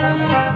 เ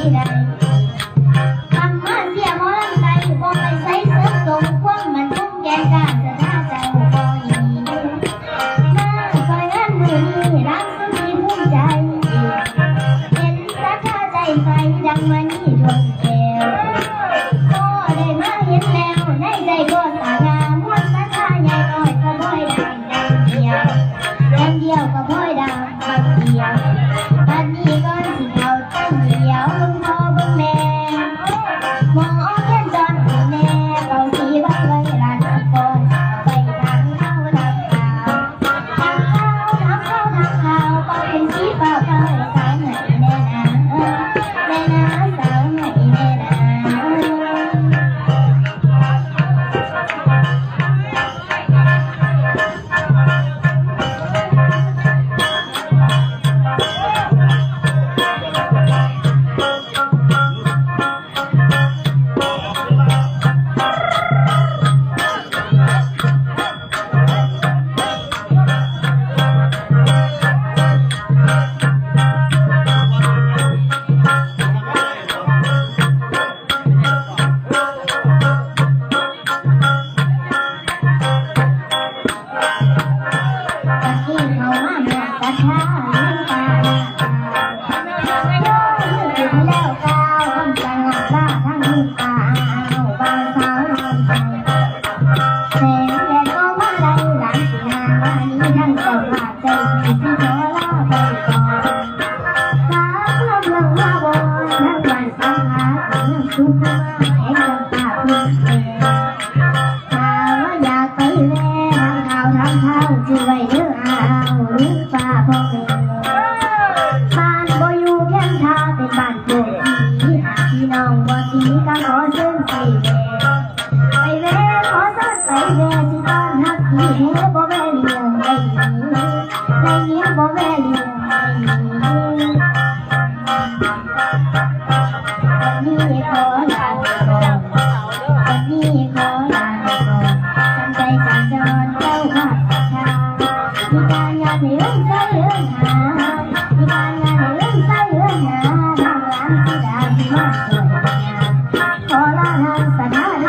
พี่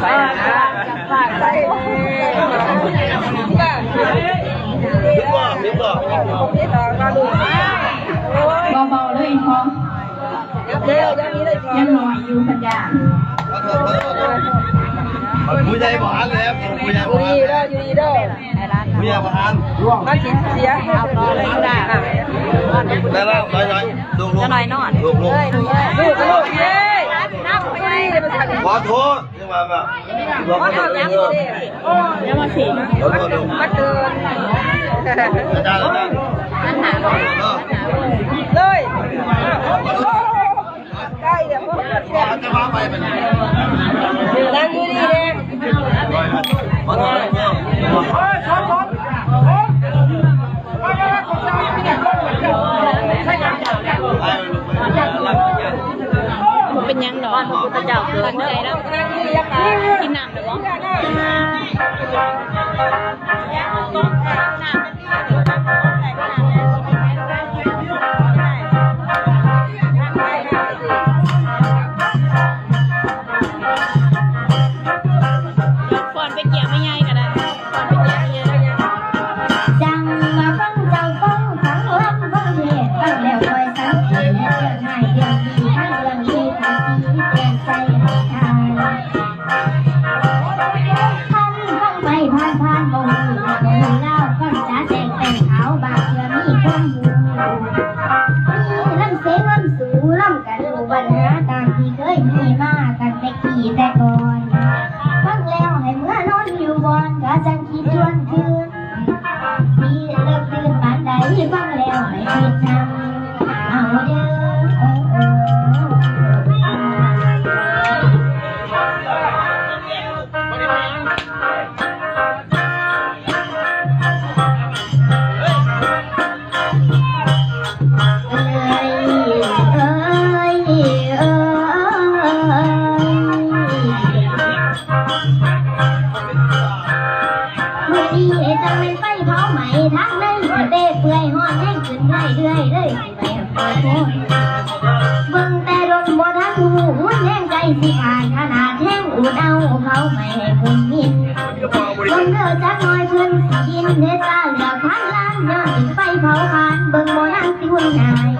ใส่นะฝากใส่พี่บอกพี่บอกพี่บอกมาดูเบาๆเลยพอเร็วยังนี้เลยพอยังลอยอยู่พันยาผู้ใหญ่บ้านแล้วผู้ใหญ่บ้านอยู่ดีเด้ออยู่ดีเด้อผู้ใหญ่บ้านร่วงมาสิเสียเอาต่อเลยก็ได้ได้แล้วน้อยน้อยลูกลูกน้อยนอนลูกลูกลูกลูกเย้ขอโทษ มาแบบบอกเขาเองเลยแล้วมาสีแล้วก็ดูมาเตือนอาจารย์อาจารย์นั่นหาเลยใกล้เดี๋ยวพ่อจะมาไปเป็นไง อนพระพุทธเจ้าเกิดเนื้อกินน้ำเลยวะ 你点在。 อยเพื่อนสิยินเนื้อจ้าเหลือพันล้านย้อนสิไฟเผาผ่านเบิ่งโมนั่งสิหุ่นนาย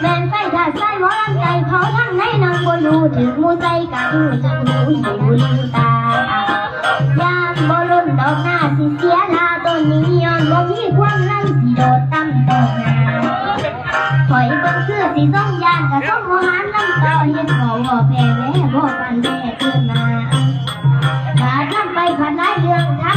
แม่นไฟถ้าใส่หมอลำใจเผาทั้งในนอนบ่อยู่ถึงมูใส่กังจันหูอยู่ลืมตายามบ่ล้นดอกหน้าสิเสียลาต้นนี้ย้อนบ่มีความนั่งสิโดดตั้มตกนาถอยบนเงคือสิส่งยานกะส่งมหานลำเก่าเฮ็ดเขาบ่แพ้แม่บ่ปันแม่ขึ้นมา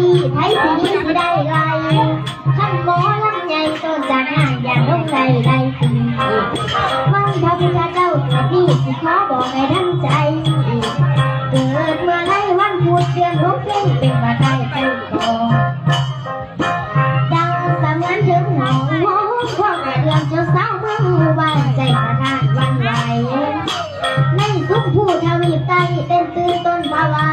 ที่ไทยสีไได้ไรขั้นโมอลำใหญ่ต้นจางานอย่างองใจไรคุณวันพระพุทธเจ้าประทีปขอบอกให้ทั้งใจ เกิดเมื่อไรวันพุธเชื่อนรุ่งเพ่งเป็นวันไทยเป็นทองดังสำนักถึงหนองหัข้มพวกเรื่องเจ้าเมืองบ้นใจปะทานวันไหวในทุกผู้ทวีปใต้เป็นตื้นต้นภาวา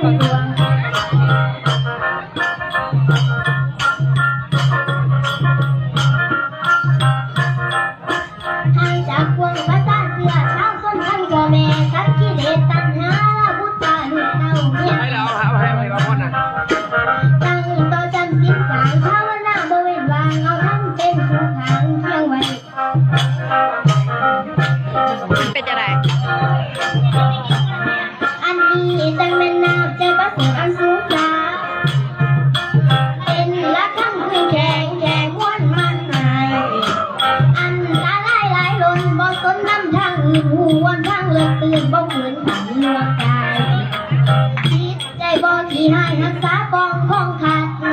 Thank you. หายนักสาบองพ้องขาดสา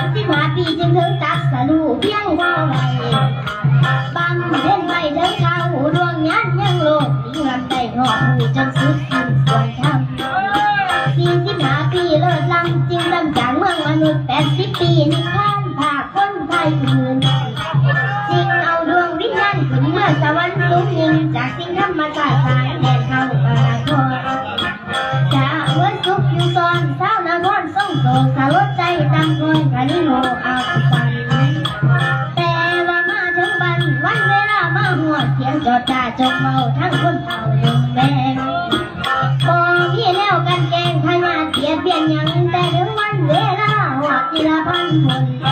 มสิบห้าปีจึงถึงตักสลูเพียงว่าไรบัำเล่นไปเดินข้าหูดวงยันยังโลดยิ่งลำใจงอกหูจังสุด kilapan